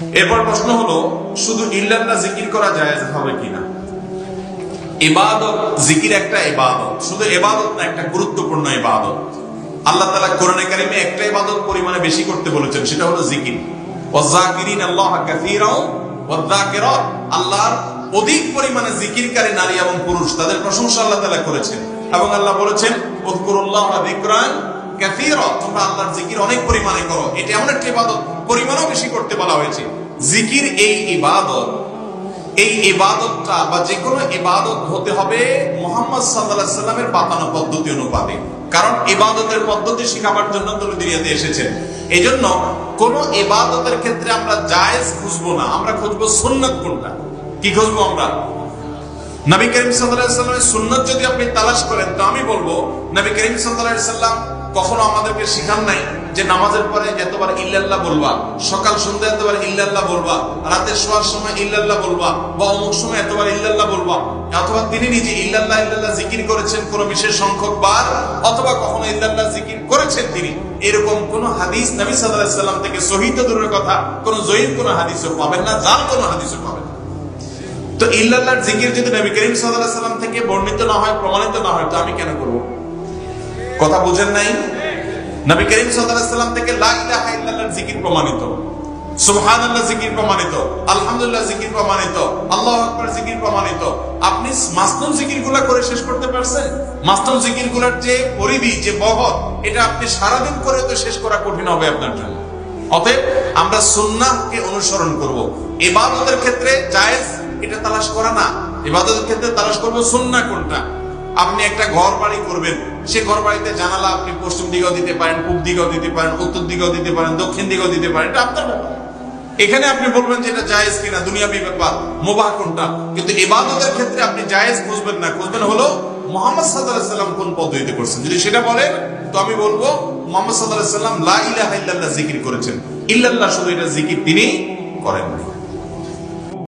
এরপর প্রশ্ন হলো, শুধু ইল্লাল্লাহ জিকির করা জায়েজ হবে কিনা? ইবাদত, জিকির একটা ইবাদত। শুধু ইবাদত না, একটা গুরুত্বপূর্ণ ইবাদত। আল্লাহ কোরআনে কারিমে একটা ইবাদত পরিমাণে বেশি করতে বলেছেন, সেটা হলো জিকির। ওয়াজাকিরিন আল্লাহ কাসীরাও ওয়াযাকিরাত আল্লাহর অধিক পরিমাণে জিকিরকারী নারী এবং পুরুষ, তাদের প্রশংসা আল্লাহ তাআলা করেছেন। এবং আল্লাহ বলেছেন, উযকুরুল্লাহ যিকরান তোমরা আল্লাহর জিকির অনেক পরিমাণে করো। এটা এমন ইবাদত, পরিমাণও বেশি করতে বলা হয়েছে। জিকির এই ইবাদত, এই ইবাদতটা বা যে কোনো ইবাদত হতে হবে মোহাম্মদ সাল্লাল্লাহু সাল্লামের পদ্ধতি অনুপাতে। কারণ ইবাদতের পদ্ধতি শেখাবার জন্য তুমি দুনিয়াতে এসেছেন। এই জন্য কোন ইবাদতের ক্ষেত্রে আমরা জায়েজ খুঁজবো না, আমরা খুঁজবো সুন্নত কোনটা? কি খুঁজবো আমরা? নবী করিম সাল্লামের সুন্নত যদি আপনি তালাশ করেন, তো আমি বলব, নবী করিম সাল্লাম কখনো আমাদেরকে শিখান নাই যে নামাজের পরে এতবার ইল্লাল্লাহ বলবা, সকাল সন্ধ্যা এতবার ইল্লাল্লাহ বলবা, রাতে শোয়ার সময় ইল্লাল্লাহ বলবা বা অমুক সময় এতবার ইল্লাল্লাহ বলবা, অথবা তিনি নিজে ইল্লাল্লাহ ইল্লাল্লাহ জিকির করেছেন কোন বিশেষ সংখ্যক বার, অথবা কখনো ইল্লাল্লাহ জিকির করেছেন তিনি। এরকম কোন হাদিস নবী আলাইহি সাল্লাম থেকে সহিত দূরের কথা, কোন জয়ীর কোন হাদিসও পাবেন না যার কোন হাদিসও পাবেন তো ইল্লাল্লাহর জিকির যদি নবী করিম সাল্লাল্লাহু সাল্লাম থেকে বর্ণিত না হয়, প্রমাণিত না হয়, তো আমি কেন করব? কথা বুঝেন নাই? নবী করিম সাল্লাল্লাহু সাল্লাম থেকে লা ইলাহা ইল্লাল্লাহর জিকির প্রমাণিত। সুবহানাল্লাহ জিকির প্রমাণিত। আলহামদুলিল্লাহ জিকির প্রমাণিত। আল্লাহু আকবার জিকির প্রমাণিত। আপনি করে শেষ করতে পারছেন? মাসনুন জিকিরগুলোর যে পরিধি, যে বহর, এটা আপনি সারাদিন করে তো শেষ করা কঠিন হবে আপনার জন্য। অতএব আমরা সুন্নাহকে অনুসরণ করব। ইবাদতের ক্ষেত্রে ইবাদতের ক্ষেত্রে তালাশ করব সুন্নাহ কোনটা? আপনি একটা ঘর বাড়ি করবেন, সে ঘর বাড়িতে জানালা আপনি পশ্চিম দিকেও দিতে পারেন, পূব দিকেও দিতে পারেন, উত্তর দিকেও দিতে পারেন, দক্ষিণ দিকেও দিতে পারেন, এটা আপনার ব্যাপার। এখানে আপনি বলবেন যে এটা জায়েজ কিনা, দুনিয়াবি ব্যাপার, মোবাহ কোনটা? কিন্তু ইবাদতের ক্ষেত্রে আপনি জায়েজ খুঁজবেন না, খুঁজবেন হলো মোহাম্মদ আলাইহি সাল্লাম কোন পদ্ধতিতে করছেন। যদি সেটা বলেন, তো আমি বলব মোহাম্মদ আলাইহি সাল্লাম লা ইলাহা ইল্লাল্লাহ জিকির করেছেন। ইল্লাল্লাহ শুধু এটা জিকির তিনি করেন